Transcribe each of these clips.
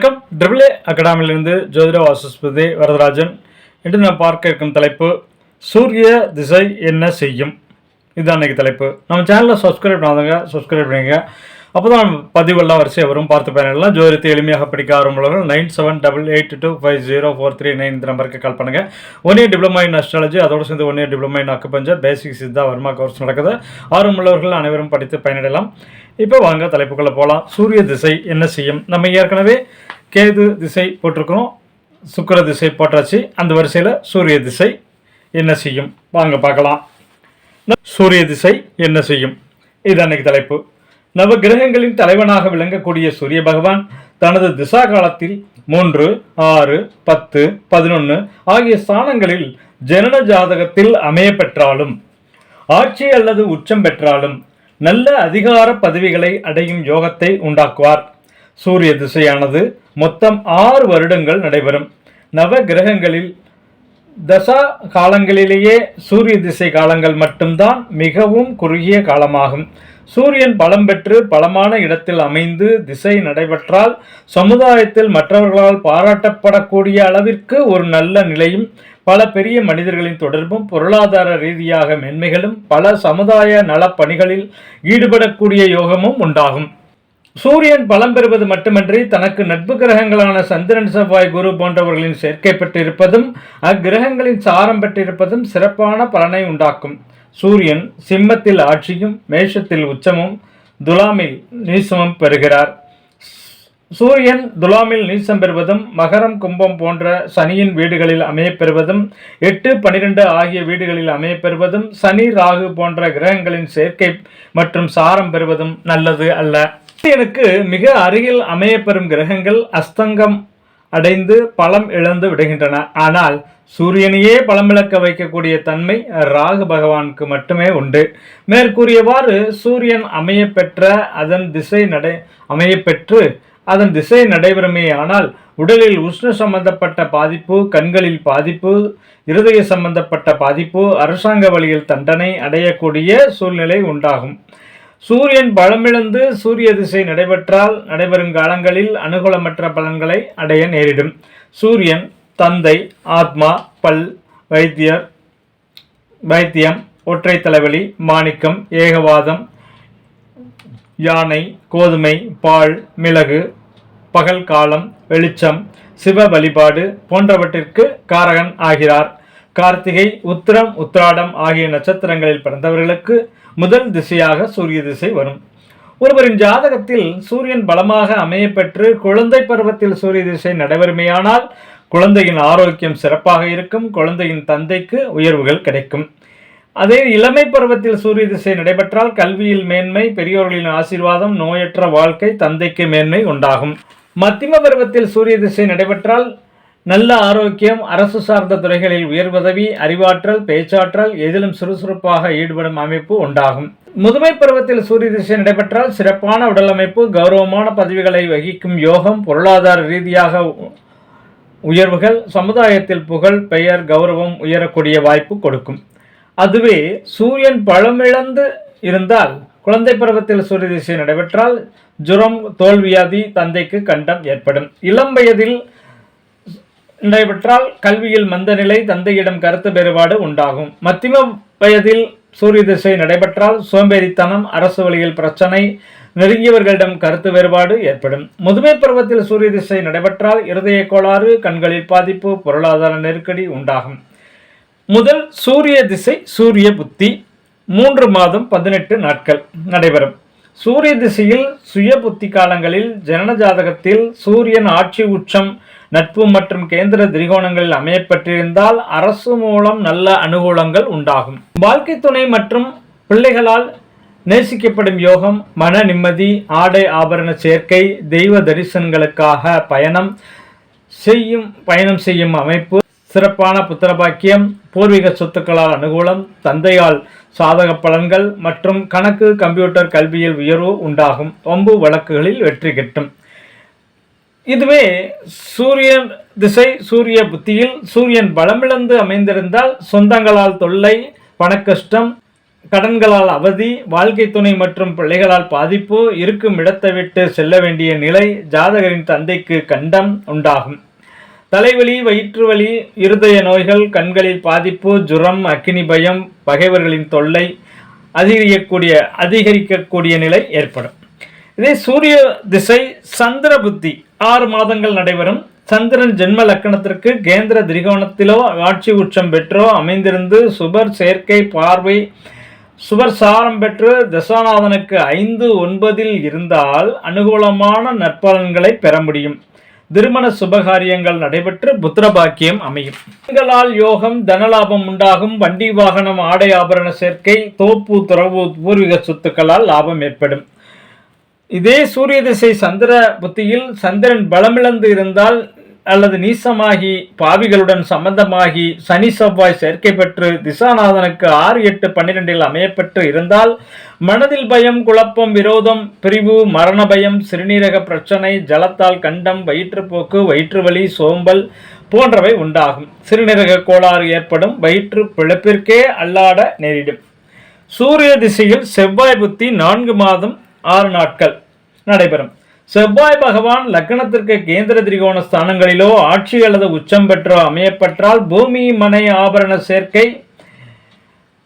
வணக்கம். ட்ரிபிள் அகாடமியிலிருந்து ஜோதிட வாசஸ்பதி வரதராஜன். இன்று நான் பார்க்க இருக்கும் தலைப்பு சூரிய திசை என்ன செய்யும்? இதுதான் அன்றைக்கி தலைப்பு. நம்ம சேனலில் சப்ஸ்கிரைப் பண்ணாதவங்க சப்ஸ்கிரைப் பண்ணிங்க அப்போ தான் பதிவெல்லாம் வரிசையாக வரும். பார்த்து பயனெல்லாம் ஜோதிடத்தை எளிமையாக படிக்க ஆரம்புள்ளவர்கள் nine seven double eight two five zero four three nine இந்த நம்பருக்கு கால் பண்ணுங்கள் one year diploma in astrology அதோடு சேர்ந்து one year diploma in acupuncture basic Siddha Varma course நடக்குது. ஆர்வமுள்ளவர்கள் அனைவரும் படித்து பயனடையலாம். இப்போ வாங்க தலைப்புக்குள்ளே போகலாம் சூரிய திசை என்ன செய்யும்? நம்ம ஏற்கனவே கேது திசை போட்டிருக்கிறோம். சுக்கர திசை போட்டாச்சு. அந்த வரிசையில் சூரிய திசை என்ன செய்யும்? வாங்க பார்க்கலாம். சூரிய திசை என்ன செய்யும்? இது அன்னைக்கு தலைப்பு. நவ கிரகங்களின் தலைவனாக விளங்கக்கூடிய சூரிய பகவான் தனது திசா காலத்தில் மூன்று ஆறு பத்து பதினொன்று ஆகிய ஸ்தானங்களில் ஜனன ஜாதகத்தில் அமைய பெற்றாலும் ஆட்சி அல்லது உச்சம் பெற்றாலும் நல்ல அதிகார பதவிகளை அடையும் யோகத்தை உண்டாக்குவார். சூரிய திசையானது மொத்தம் ஆறு வருடங்கள் நடைபெறும். நவ கிரகங்களில் தசா காலங்களிலேயே சூரிய திசை காலங்கள் மட்டும்தான் மிகவும் குறுகிய காலமாகும். சூரியன் பலம் பெற்று பலமான இடத்தில் அமைந்து திசை நடைபெற்றால் சமுதாயத்தில் மற்றவர்களால் பாராட்டப்படக்கூடிய அளவிற்கு ஒரு நல்ல நிலையும் பல பெரிய மனிதர்களின் தொடர்பும் பொருளாதார ரீதியாக மென்மைகளும் பல சமுதாய நலப்பணிகளில் ஈடுபடக்கூடிய யோகமும் உண்டாகும். சூரியன் பலம் பெறுவது மட்டுமன்றி தனக்கு நட்பு கிரகங்களான சந்திரன் செவ்வாய் குரு போன்றவர்களின் சேர்க்கை பெற்றிருப்பதும் அக்கிரகங்களின் சாரம் பெற்றிருப்பதும் சிறப்பான பலனை உண்டாக்கும். சூரியன் சிம்மத்தில் ஆட்சியும் மேஷத்தில் உச்சமும் துலாமில் நீசமும் பெறுகிறார். சூரியன் துலாமில் நீசம் பெறுவதும் மகரம் கும்பம் போன்ற சனியின் வீடுகளில் அமையப்பெறுவதும் எட்டு பனிரெண்டு ஆகிய வீடுகளில் அமையப்பெறுவதும் சனி ராகு போன்ற கிரகங்களின் சேர்க்கை மற்றும் சாரம் பெறுவதும் நல்லது அல்ல. சூரியனுக்கு மிக அருகில் அமையப்பெறும் கிரகங்கள் அஸ்தங்கம் அடைந்து பலம் இழந்து விடுகின்றன. ஆனால் சூரியனையே பலமிழக்க வைக்கக்கூடிய தன்மை ராகு பகவானுக்கு மட்டுமே உண்டு. மேற்கூறியவாறு சூரியன் அமையப்பெற்ற அதன் திசை நடை அமையப்பெற்று அதன் திசை நடைபெறுமே ஆனால் உடலில் உஷ்ண சம்பந்தப்பட்ட பாதிப்பு கண்களில் பாதிப்பு இருதய சம்பந்தப்பட்ட பாதிப்பு அரசாங்க வழியில் தண்டனை அடையக்கூடிய சூழ்நிலை உண்டாகும். சூரியன் பலமிழந்து சூரிய திசை நடைபெற்றால் நடைபெறும் காலங்களில் அனுகூலமற்ற பலன்களை அடைய நேரிடும். சூரியன் தந்தை ஆத்மா பல் வைத்தியர் வைத்தியம் ஒற்றை தலைவலி மாணிக்கம் ஏகவாதம் யானை கோதுமை பால் மிளகு பகல் காலம் வெளிச்சம் சிவ வழிபாடு போன்றவற்றிற்கு காரகன் ஆகிறார். கார்த்திகை உத்திரம் உத்திராடம் ஆகிய நட்சத்திரங்களில் பிறந்தவர்களுக்கு முதல் திசையாக சூரிய திசை வரும். ஒருவரின் ஜாதகத்தில் சூரியன் பலமாக அமையப்பெற்று குழந்தை பருவத்தில் சூரிய திசை நடைபெறுமையானால் குழந்தையின் ஆரோக்கியம் சிறப்பாக இருக்கும் குழந்தையின் தந்தைக்கு உயர்வுகள் கிடைக்கும். அதே இளமை பருவத்தில் சூரிய திசை நடைபெற்றால் கல்வியில் மேன்மை பெரியோர்களின் ஆசீர்வாதம் நோயற்ற வாழ்க்கை தந்தைக்கு மேன்மை உண்டாகும். மத்திம பருவத்தில் சூரிய திசை நடைபெற்றால் நல்ல ஆரோக்கியம் அரசு சார்ந்த துறைகளில் உயர்வதவி அறிவாற்றல் பேச்சாற்றல் எதிலும் சுறுசுறுப்பாக ஈடுபடும் அமைப்பு உண்டாகும். முதுமை பருவத்தில் சூரிய திசை நடைபெற்றால் சிறப்பான உடல் அமைப்பு கௌரவமான பதவிகளை வகிக்கும் யோகம் பொருளாதார ரீதியாக உயர்வுகள் சமுதாயத்தில் புகழ் பெயர் கௌரவம் உயரக்கூடிய வாய்ப்பு கொடுக்கும். அதுவே சூரியன் பழமிழந்து இருந்தால் குழந்தை பருவத்தில் சூரிய திசை நடைபெற்றால் ஜுரம் தோல்வியாதி தந்தைக்கு கண்டம் ஏற்படும். இளம் வயதில் நடைபெற்றால் கல்வியில் மந்தநிலை தந்தையிடம் கருத்து வேறுபாடு உண்டாகும். மத்தியம வயதில் சூரிய திசை நடைபெற்றால் சோம்பேறித்தனம் அரசு வழியில் பிரச்சனை நெருங்கியவர்களிடம் கருத்து வேறுபாடு ஏற்படும். முதுமை பருவத்தில் சூரிய திசை நடைபெற்றால் இருதய கோளாறு கண்களில் பாதிப்பு பொருளாதார நெருக்கடி உண்டாகும். முதல் சூரிய திசை சூரிய புத்தி. மூன்று மாதம் பதினெட்டு நாட்கள் நடைபெறும். சூரிய திசையில் சுய புத்தி காலங்களில் ஜனன ஜாதகத்தில் சூரியன் ஆட்சி உச்சம் நட்பு மற்றும் கேந்திர திரிகோணங்களில் அமையப்பட்டிருந்தால் அரசு மூலம் நல்ல அனுகூலங்கள் உண்டாகும். வாழ்க்கை துணை மற்றும் பிள்ளைகளால் நேசிக்கப்படும் யோகம் மன நிம்மதி ஆடை ஆபரண சேர்க்கை தெய்வ தரிசனங்களுக்காக பயணம் செய்யும் பயணம் செய்யும் அமைப்பு சிறப்பான புத்திரபாக்கியம் பூர்வீக சொத்துக்களால் அனுகூலம் தந்தையால் சாதக பலன்கள் மற்றும் கணக்கு கம்ப்யூட்டர் கல்வியில் உயர்வு உண்டாகும். ஒம்பு வழக்குகளில் வெற்றி கிட்டும். இதுவே சூரியன் திசை சூரிய புத்தியில் சூரியன் பலமிழந்து அமைந்திருந்தால் சொந்தங்களால் தொல்லை பணக்கஷ்டம் கடன்களால் அவதி வாழ்க்கை துணை மற்றும் பிள்ளைகளால் பாதிப்பு இருக்கும் இடத்தை விட்டு செல்ல வேண்டிய நிலை ஜாதகரின் தந்தைக்கு கண்டம் உண்டாகும். தலைவலி வயிற்றுவலி இருதய நோய்கள் கண்களில் பாதிப்பு ஜுரம் அக்கினி பயம் பகைவர்களின் தொல்லை அதிகரிக்கக்கூடிய அதிகரிக்கக்கூடிய நிலை ஏற்படும். இதே சூரிய திசை சந்திர புத்தி ஆறு மாதங்கள் நடைபெறும். சந்திரன் ஜென்ம லக்கணத்திற்கு கேந்திர திரிகோணத்திலோ ஆட்சி உச்சம் பெற்றோ அமைந்திருந்து சுபர் செயற்கை பார்வை சுவர் சாரம் பெற்று தசாநாதனுக்கு ஐந்து ஒன்பதில் இருந்தால் அனுகூலமான நற்பலன்களை பெற முடியும். திருமண சுபகாரியங்கள் நடைபெற்று புத்திரபாக்கியம் அமையும். பெண்களால் யோகம் தனலாபம் உண்டாகும். வண்டி வாகனம் ஆடை ஆபரண சேர்க்கை தோப்பு துறவு பூர்வீக சொத்துக்களால் லாபம் ஏற்படும். இதே சூரிய திசை சந்திர புத்தியில் சந்திரன் பலமிழந்து இருந்தால் அல்லது நீசமாகி பாவிகளுடன் சம்பந்தமாகி சனி செவ்வாய் சேர்க்கை பெற்று திசாநாதனுக்கு ஆறு எட்டு பன்னிரெண்டில் அமையப்பெற்று இருந்தால் மனதில் பயம் குழப்பம் விரோதம் பிரிவு மரண பயம் சிறுநீரக பிரச்சனை ஜலத்தால் கண்டம் வயிற்றுப்போக்கு வயிற்றுவலி சோம்பல் போன்றவை உண்டாகும். சிறுநீரக கோளாறு ஏற்படும் வயிற்று பிழப்பிற்கே அல்லாட நேரிடும். சூரிய திசையில் செவ்வாய் புத்தி நான்கு மாதம் ஆறு நாட்கள் நடைபெறும். செவ்வாய் பகவான் லக்னத்திற்கு கேந்திர திரிகோண ஸ்தானங்களிலோ ஆட்சி அல்லது உச்சம் பெற்றோ அமையப்பெற்றால் பூமி மனை ஆபரண சேர்க்கை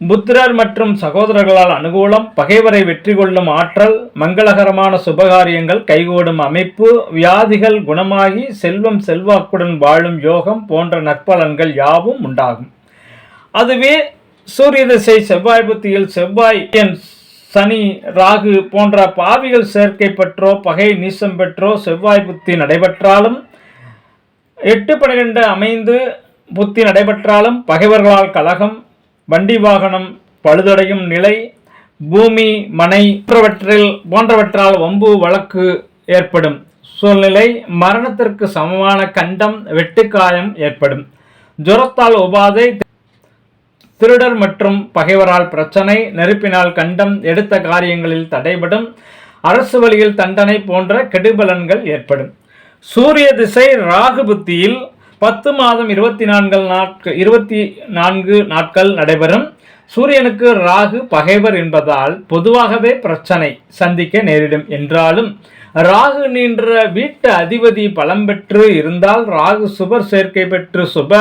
புத்திரர் மற்றும் சகோதரர்களால் அனுகூலம் பகைவரை வெற்றி கொள்ளும் ஆற்றல் மங்களகரமான சுபகாரியங்கள் கைகூடும் அமைப்பு வியாதிகள் குணமாகி செல்வம் செல்வாக்குடன் வாழும் யோகம் போன்ற நற்பலன்கள் யாவும் உண்டாகும். அதுவே சூரிய திசை செவ்வாய் புத்தியில் செவ்வாய் சனி ராகு போன்ற பாவிகள் சேர்க்கை பெற்றோ பகை நீசம் பெற்றோ செவ்வாய் புத்தி நடைபெற்றாலும் எட்டு பனிரெண்டு அமைந்து புத்தி நடைபெற்றாலும் பகைவர்களால் கலகம் வண்டி வாகனம் பழுதடையும் நிலை பூமி மனை போன்றவற்றில் போன்றவற்றால் வம்பு வழக்கு ஏற்படும். சூழ்நிலை மரணத்திற்கு சமமான கண்டம் வெட்டுக்காயம் ஏற்படும். ஜுரத்தால் உபாதை திருடர் மற்றும் பகைவரால் பிரச்சனை நெருப்பினால் கண்டம் எடுத்த காரியங்களில் தடைபடும் அரசு வழியில் தண்டனை போன்ற கெடுபலன்கள் ஏற்படும். சூரிய திசை ராகு புத்தியில் பத்து மாதம் இருபத்தி நான்கு நாட்கள் இருபத்தி நான்கு நாட்கள் நடைபெறும். சூரியனுக்கு ராகு பகைவர் என்பதால் பொதுவாகவே பிரச்சனை சந்திக்க நேரிடும் என்றாலும் ராகு நின்ற வீட்டு அதிபதி பலம் பெற்று இருந்தால் ராகு சுபர் சேர்க்கை பெற்று சுப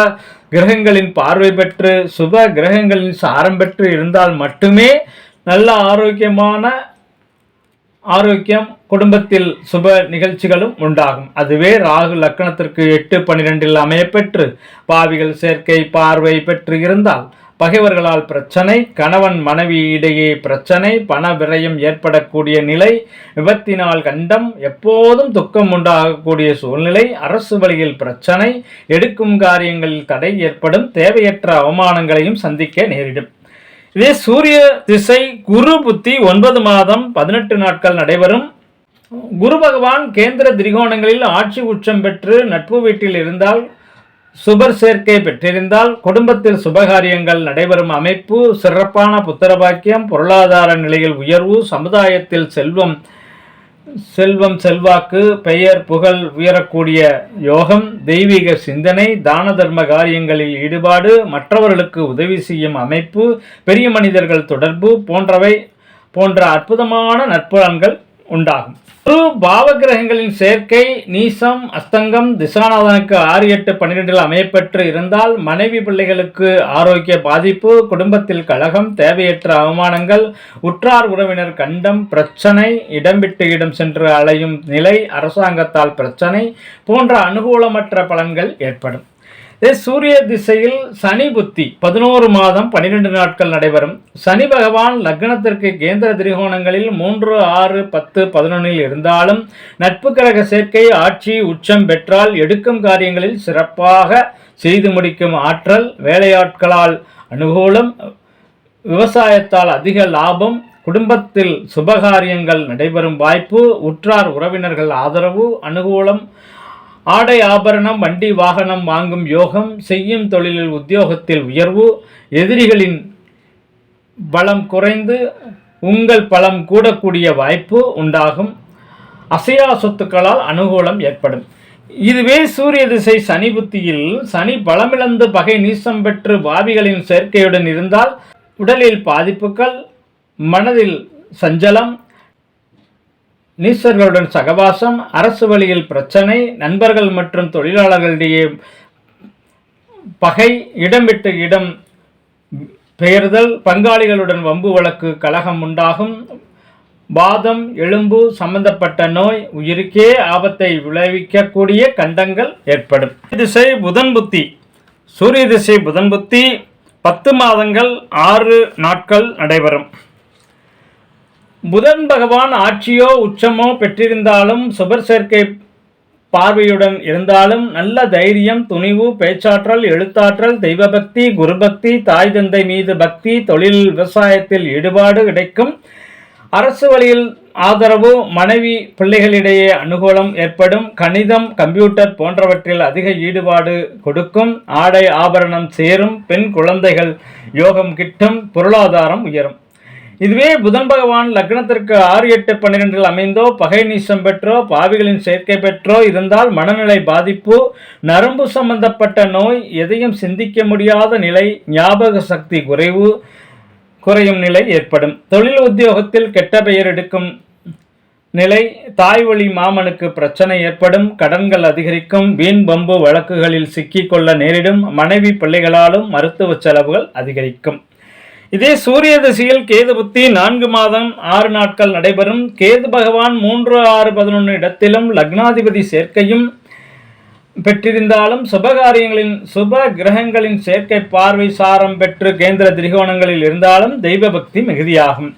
கிரகங்களின் பார்வை பெற்று சுப கிரகங்களின் சாரம் பெற்று இருந்தால் மட்டுமே நல்ல ஆரோக்கியமான ஆரோக்கியம் குடும்பத்தில் சுப நிகழ்ச்சிகளும் உண்டாகும். அதுவே ராகு லக்கணத்திற்கு எட்டு பன்னிரெண்டில் அமையப்பெற்று பாவிகள் சேர்க்கை பார்வை பெற்று இருந்தால் பகைவர்களால் பிரச்சனை கணவன் மனைவி இடையே பிரச்சனை பண விரயம் ஏற்படக்கூடிய நிலை விபத்தினால் கண்டம் எப்போதும் துக்கம் உண்டாகக்கூடிய சூழ்நிலை அரசு வழியில் பிரச்சனை எடுக்கும் காரியங்களில் தடை ஏற்படும் தேவையற்ற அவமானங்களையும் சந்திக்க நேரிடும். இதே சூரிய திசை குரு புத்தி ஒன்பது மாதம் பதினெட்டு நாட்கள் நடைபெறும். குரு பகவான் கேந்திர திரிகோணங்களில் ஆட்சி உச்சம் பெற்று நட்பு வீட்டில் இருந்தால் சுபர் சேர்க்கை பெற்றிருந்தால் குடும்பத்தில் சுபகாரியங்கள் நடைபெறும் அமைப்பு சிறப்பான புத்திரபாக்கியம் பொருளாதார நிலையில் உயர்வு சமுதாயத்தில் செல்வம் செல்வம் செல்வாக்கு பெயர் புகழ் உயரக்கூடிய யோகம் தெய்வீக சிந்தனை தான தர்ம காரியங்களில் ஈடுபாடு மற்றவர்களுக்கு உதவி செய்யும் அமைப்பு பெரிய மனிதர்கள் தொடர்பு போன்றவை போன்ற அற்புதமான நற்பலன்கள் உண்டாகும். குரு பாவகிரகங்களின் சேர்க்கை நீசம் அஸ்தங்கம் திசாநாதனுக்கு ஆறு எட்டு பன்னிரெண்டில் அமையப்பெற்று இருந்தால் மனைவி பிள்ளைகளுக்கு ஆரோக்கிய பாதிப்பு குடும்பத்தில் கழகம் தேவையற்ற அவமானங்கள் உற்றார் உறவினர் கண்டம் பிரச்சனை இடம் விட்டு இடம் சென்று அலையும் நிலை அரசாங்கத்தால் பிரச்சனை போன்ற அனுகூலமற்ற பலன்கள் ஏற்படும். இதே சூரிய திசையில் சனி புத்தி. பதினோரு மாதம் பன்னிரெண்டு நாட்கள் நடைபெறும். சனி பகவான் லக்னத்திற்கு கேந்திர திரிகோணங்களில் மூன்று ஆறு பத்து பதினொன்னில் இருந்தாலும் நட்பு கிரக சேர்க்கை ஆட்சி உச்சம் பெற்றால் எடுக்கும் காரியங்களில் சிறப்பாக செய்து முடிக்கும் ஆற்றல் வேலையாட்களால் அனுகூலம் விவசாயத்தால் அதிக லாபம் குடும்பத்தில் சுபகாரியங்கள் நடைபெறும் வாய்ப்பு உற்றார் உறவினர்கள் ஆதரவு அனுகூலம் ஆடை ஆபரணம் வண்டி வாகனம் வாங்கும் யோகம் செய்யும் தொழிலில் உத்தியோகத்தில் உயர்வு எதிரிகளின் பலம் குறைந்து உங்கள் பலம் கூடக்கூடிய வாய்ப்பு உண்டாகும். அசையா சொத்துக்களால் அனுகூலம் ஏற்படும். இதுவே சூரிய திசை சனி புத்தியில் சனி பலமிழந்து பகை நீசம் பெற்று பாவிகளின் சேர்க்கையுடன் இருந்தால் உடலில் பாதிப்புகள் மனதில் சஞ்சலம் நீசர்களுடன் சகவாசம் அரசு வழியில் பிரச்சனை நண்பர்கள் மற்றும் தொழிலாளர்களிடையே பகை இடம் விட்டு இடம் பெயர்தல் பங்காளிகளுடன் வம்பு வழக்கு கலகம் உண்டாகும் வாதம் எலும்பு சம்பந்தப்பட்ட நோய் உயிருக்கே ஆபத்தை விளைவிக்கக்கூடிய கண்டங்கள் ஏற்படும். திசை புதன் புத்தி. சூரிய திசை புதன் புத்தி. பத்து மாதங்கள் ஆறு நாட்கள் நடைபெறும். புதன் பகவான் ஆட்சியோ உச்சமோ பெற்றிருந்தாலும் சுபர் சேர்க்கை பார்வையுடன் இருந்தாலும் நல்ல தைரியம் துணிவு பேச்சாற்றல் எழுத்தாற்றல் தெய்வபக்தி குருபக்தி தாய் தந்தை மீது பக்தி தொழில் விவசாயத்தில் ஈடுபாடு கிடைக்கும். அரசு வழியில் ஆதரவு மனைவி பிள்ளைகளிடையே அனுகூலம் ஏற்படும். கணிதம் கம்ப்யூட்டர் போன்றவற்றில் அதிக ஈடுபாடு கொடுக்கும். ஆடை ஆபரணம் சேரும். பெண் குழந்தைகள் யோகம் கிட்டும். பொருளாதாரம் உயரும். இதுவே புதன் பகவான் லக்னத்திற்கு ஆறு எட்டு பன்னிரெண்டில் அமைந்தோ பகை நீசம் பெற்றோ பாவிகளின் சேர்க்கை பெற்றோ இருந்தால் மனநிலை பாதிப்பு நரம்பு சம்பந்தப்பட்ட நோய் எதையும் சிந்திக்க முடியாத நிலை ஞாபக சக்தி குறைவு குறையும் நிலை ஏற்படும். தொழில் உத்தியோகத்தில் கெட்ட பெயர் எடுக்கும் நிலை தாய் வழி மாமனுக்கு பிரச்சனை ஏற்படும் கடன்கள் அதிகரிக்கும் வீண் பம்பு வழக்குகளில் சிக்கிக்கொள்ள நேரிடும் மனைவி பிள்ளைகளாலும் மருத்துவ செலவுகள் அதிகரிக்கும். இதே சூரிய திசையில் கேது புத்தி நான்கு மாதம் ஆறு நாட்கள் நடைபெறும். கேது பகவான் மூன்று ஆறு பதினொன்று இடத்திலும் லக்னாதிபதி சேர்க்கையும் பெற்றிருந்தாலும் சுபகாரியங்களின் சுப கிரகங்களின் சேர்க்கை பார்வை சாரம் பெற்று கேந்திர திரிகோணங்களில் இருந்தாலும் தெய்வ பக்தி மிகுதியாகும்.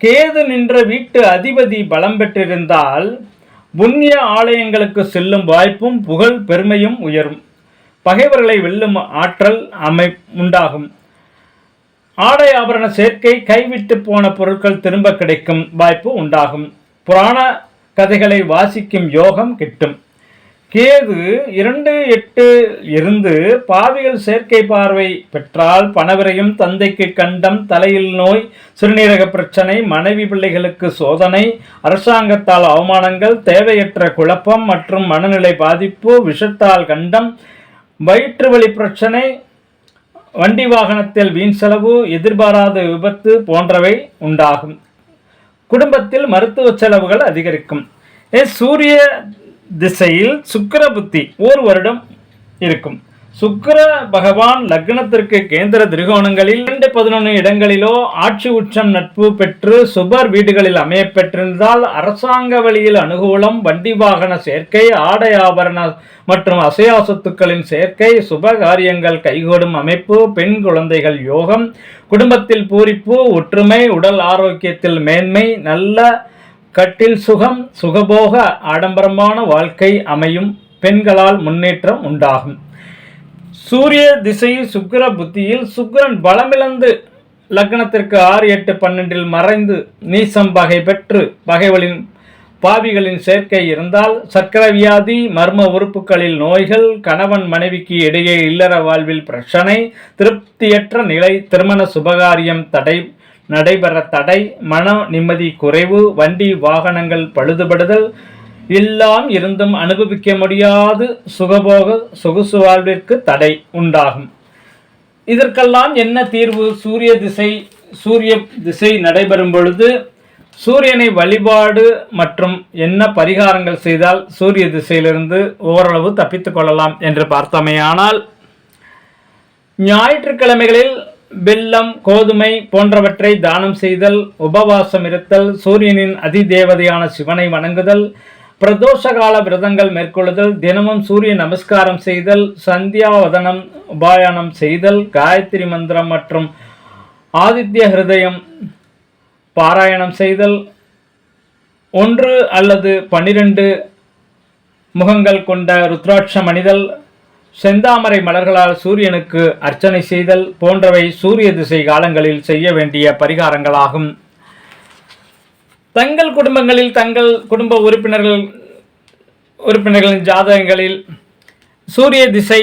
கேது நின்ற வீட்டு அதிபதி பலம் பெற்றிருந்தால் புண்ணிய ஆலயங்களுக்கு செல்லும் வாய்ப்பும் புகழ் பெருமையும் உயரும். பகைவர்களை வெல்லும் ஆற்றல் அமை உண்டாகும். ஆடை ஆபரண சேர்க்கை கைவிட்டு போன பொருட்கள் திரும்ப கிடைக்கும் வாய்ப்பு உண்டாகும். புராண கதைகளை வாசிக்கும் யோகம் கிட்டும். கேது இரண்டு எட்டு இருந்து பாவிகள் சேர்க்கை பார்வை பெற்றால் பணவிரையும் தந்தைக்கு கண்டம் தலையில் நோய் சிறுநீரக பிரச்சனை மனைவி பிள்ளைகளுக்கு சோதனை அரசாங்கத்தால் அவமானங்கள் தேவையற்ற குழப்பம் மற்றும் மனநிலை பாதிப்பு விஷத்தால் கண்டம் வயிற்று வலி பிரச்சனை வண்டி வாகனத்தில் வீண் செலவு எதிர்பாராத விபத்து போன்றவை உண்டாகும். குடும்பத்தில் மருத்துவ செலவுகள் அதிகரிக்கும். சூரிய திசையில் சுக்கர புத்தி ஓர் வருடம் இருக்கும். சுக்கர பகவான் லக்னத்திற்கு கேந்திர திரிகோணங்களில் இரண்டு பதினொன்று இடங்களிலோ ஆட்சி உச்சம் நட்பு பெற்று சுபர் வீடுகளில் அமைய பெற்றிருந்தால் அரசாங்க வழியில் அனுகூலம் வண்டி வாகன சேர்க்கை ஆடை ஆபரண மற்றும் அசையா சொத்துக்களின் சேர்க்கை சுப காரியங்கள் கைகூடும் அமைப்பு பெண் குழந்தைகள் யோகம் குடும்பத்தில் பூரிப்பு ஒற்றுமை உடல் ஆரோக்கியத்தில் மேன்மை நல்ல கட்டில் சுகம் சுகபோக ஆடம்பரமான வாழ்க்கை அமையும் பெண்களால் முன்னேற்றம் உண்டாகும். சூரிய திசையில் சுக்கர புத்தியில் சுக்கரன் பலமிழந்து லக்னத்திற்கு ஆறு எட்டு பன்னெண்டில் மறைந்து நீசம் பகை பெற்று பகைவலின் பாவிகளின் சேர்க்கை இருந்தால் சக்கர வியாதி மர்ம உறுப்புகளில் நோய்கள் கணவன் மனைவிக்கு இடையே இல்லற வாழ்வில் பிரச்சனை திருப்தியற்ற நிலை திருமண சுபகாரியம் தடை நடைபெற தடை மன நிம்மதி குறைவு வண்டி வாகனங்கள் பழுதுபடுதல் எல்லாம் இருந்தும் அனுபவிக்க முடியாது. சுகபோக சொகுசு வாழ்விற்கு தடை உண்டாகும். இதற்கெல்லாம் என்ன தீர்வு? சூரிய திசை சூரிய திசை நடைபெறும் பொழுது சூரியனை வழிபாடு மற்றும் என்ன பரிகாரங்கள் செய்தால் சூரிய திசையிலிருந்து ஓரளவு தப்பித்துக் கொள்ளலாம் என்று பார்த்தமையானால் ஞாயிற்றுக்கிழமைகளில் வெள்ளம் கோதுமை போன்றவற்றை தானம் செய்தல் உபவாசம் இருத்தல் சூரியனின் அதிதேவதையான சிவனை வணங்குதல் பிரதோஷ கால விரதங்கள் மேற்கொள்ளுதல் தினமும் சூரிய நமஸ்காரம் செய்தல் சந்தியாவதனம் உபாயனம் செய்தல் காயத்ரி மந்திரம் மற்றும் ஆதித்ய ஹிருதயம் பாராயணம் செய்தல் ஒன்று அல்லது பன்னிரண்டு முகங்கள் கொண்ட ருத்ராட்சம் அணிதல் செந்தாமரை மலர்களால் சூரியனுக்கு அர்ச்சனை செய்தல் போன்றவை சூரிய திசை காலங்களில் செய்ய வேண்டிய பரிகாரங்களாகும். தங்கள் குடும்பங்களில் தங்கள் குடும்ப உறுப்பினர்கள் உறுப்பினர்களின் ஜாதகங்களில் சூரிய திசை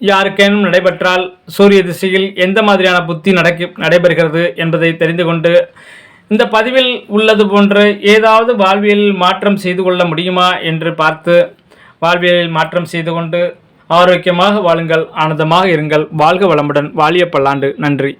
யாருக்கேனும் நடைபெற்றால் சூரிய திசையில் எந்த மாதிரியான புத்தி நடக்க நடைபெறுகிறது என்பதை தெரிந்து கொண்டு இந்த பதிவில் உள்ளது போன்று ஏதாவது வாழ்வியலில் மாற்றம் செய்து கொள்ள முடியுமா என்று பார்த்து வாழ்வியலில் மாற்றம் செய்து கொண்டு ஆரோக்கியமாக வாழுங்கள் ஆனந்தமாக இருங்கள். வாழ்க வளமுடன். வாலிய பல்லாண்டு நன்றி.